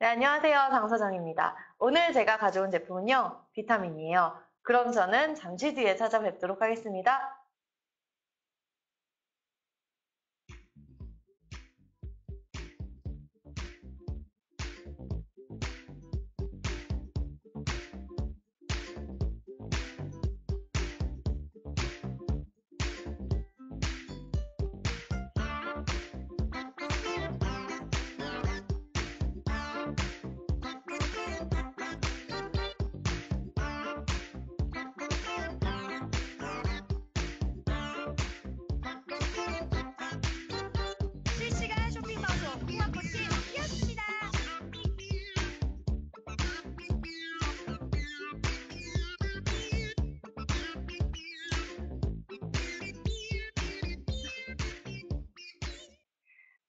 네, 안녕하세요. 장서정입니다. 오늘 제가 가져온 제품은요, 비타민이에요. 그럼 저는 잠시 뒤에 찾아뵙도록 하겠습니다.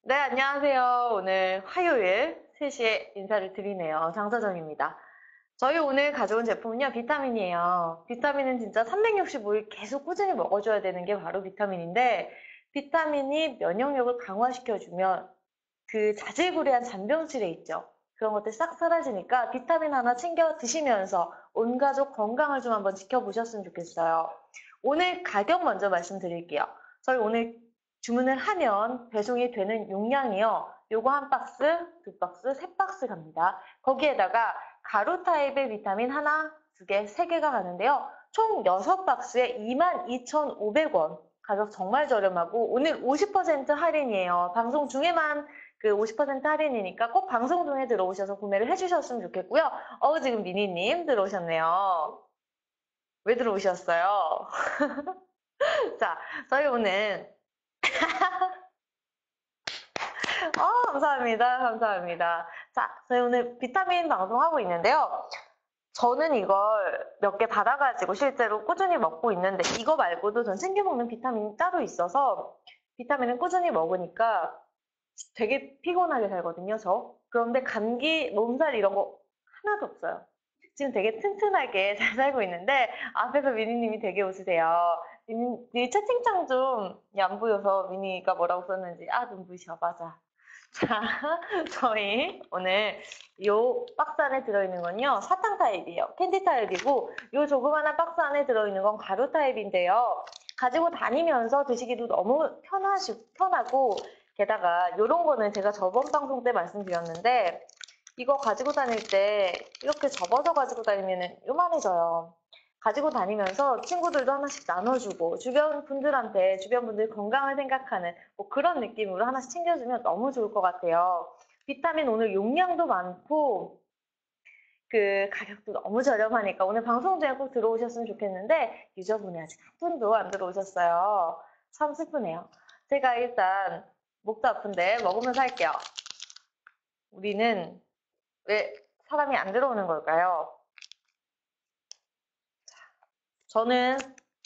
네, 안녕하세요. 오늘 화요일 3시에 인사를 드리네요. 장서정입니다. 저희 오늘 가져온 제품은요, 비타민이에요. 비타민은 진짜 365일 계속 꾸준히 먹어줘야 되는 게 바로 비타민인데, 비타민이 면역력을 강화시켜주면 그 자질구레한 잔병질에 있죠. 그런 것들 싹 사라지니까 비타민 하나 챙겨 드시면서 온 가족 건강을 좀 한번 지켜보셨으면 좋겠어요. 오늘 가격 먼저 말씀드릴게요. 저희 오늘 주문을 하면 배송이 되는 용량이요. 요거 한 박스, 두 박스, 세 박스 갑니다. 거기에다가 가루 타입의 비타민 하나, 두 개, 세 개가 가는데요. 총 여섯 박스에 22,500원. 가격 정말 저렴하고 오늘 50% 할인이에요. 방송 중에만 그 50% 할인이니까 꼭 방송 중에 들어오셔서 구매를 해주셨으면 좋겠고요. 어우 지금 미니님 들어오셨네요. 왜 들어오셨어요? 자, 저희 오늘 어, 감사합니다. 감사합니다. 자, 저희 오늘 비타민 방송하고 있는데요. 저는 이걸 몇 개 받아가지고 실제로 꾸준히 먹고 있는데 이거 말고도 전 챙겨 먹는 비타민이 따로 있어서 비타민을 꾸준히 먹으니까 되게 피곤하게 살거든요, 저. 그런데 감기, 몸살 이런 거 하나도 없어요. 지금 되게 튼튼하게 잘 살고 있는데 앞에서 미니님이 되게 웃으세요. 미니 채팅창 좀 안 보여서 미니가 뭐라고 썼는지 아 눈부셔 맞아. 자 저희 오늘 요 박스 안에 들어있는 건요 사탕 타입이에요. 캔디 타입이고 요 조그마한 박스 안에 들어있는 건 가루 타입인데요. 가지고 다니면서 드시기도 너무 편하시, 편하고 게다가 요런 거는 제가 저번 방송 때 말씀드렸는데 이거 가지고 다닐 때 이렇게 접어서 가지고 다니면 요만해져요. 가지고 다니면서 친구들도 하나씩 나눠주고 주변 분들한테 주변 분들 건강을 생각하는 뭐 그런 느낌으로 하나씩 챙겨주면 너무 좋을 것 같아요. 비타민 오늘 용량도 많고 그 가격도 너무 저렴하니까 오늘 방송 중에 꼭 들어오셨으면 좋겠는데 유저분이 아직 한 분도 안 들어오셨어요. 참 슬프네요. 제가 일단 목도 아픈데 먹으면서 할게요. 우리는 왜 사람이 안 들어오는 걸까요? 저는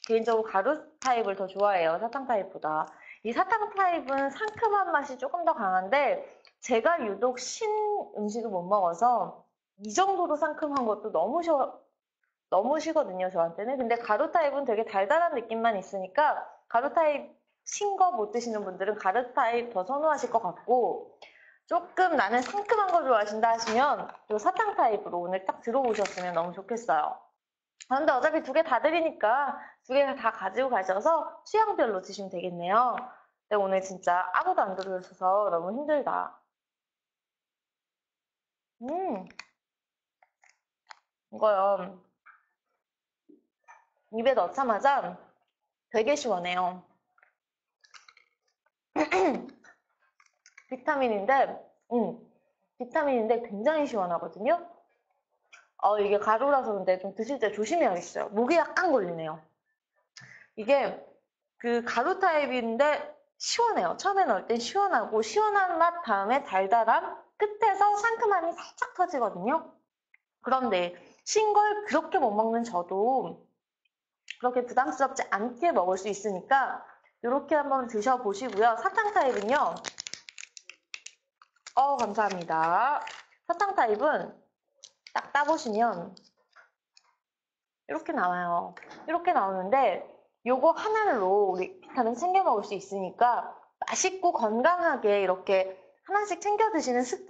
개인적으로 가루 타입을 더 좋아해요. 사탕 타입보다. 이 사탕 타입은 상큼한 맛이 조금 더 강한데 제가 유독 신 음식을 못 먹어서 이 정도로 상큼한 것도 너무 싫어, 너무 시거든요, 저한테는. 근데 가루 타입은 되게 달달한 느낌만 있으니까 가루 타입 신 거 못 드시는 분들은 가루 타입 더 선호하실 것 같고 조금 나는 상큼한 거 좋아하신다 하시면 이 사탕 타입으로 오늘 딱 들어오셨으면 너무 좋겠어요. 근데 어차피 두 개 다 드리니까 두개다 가지고 가셔서 취향별로 드시면 되겠네요. 근데 오늘 진짜 아무도 안 들어오셔서 너무 힘들다. 음, 이거요. 입에 넣자마자 되게 시원해요. 비타민인데, 음, 비타민인데 굉장히 시원하거든요. 어, 이게 가루라서 근데 좀 드실 때 조심해야겠어요. 목이 약간 걸리네요. 이게 그 가루 타입인데 시원해요. 처음에 넣을 땐 시원하고 시원한 맛 다음에 달달함 끝에서 상큼함이 살짝 터지거든요. 그런데 신 걸 그렇게 못 먹는 저도 그렇게 부담스럽지 않게 먹을 수 있으니까 이렇게 한번 드셔보시고요. 사탕 타입은요. 어, 감사합니다. 사탕 타입은 딱 따보시면 이렇게 나와요. 이렇게 나오는데 요거 하나로 우리 비타민 챙겨 먹을 수 있으니까 맛있고 건강하게 이렇게 하나씩 챙겨 드시는 습관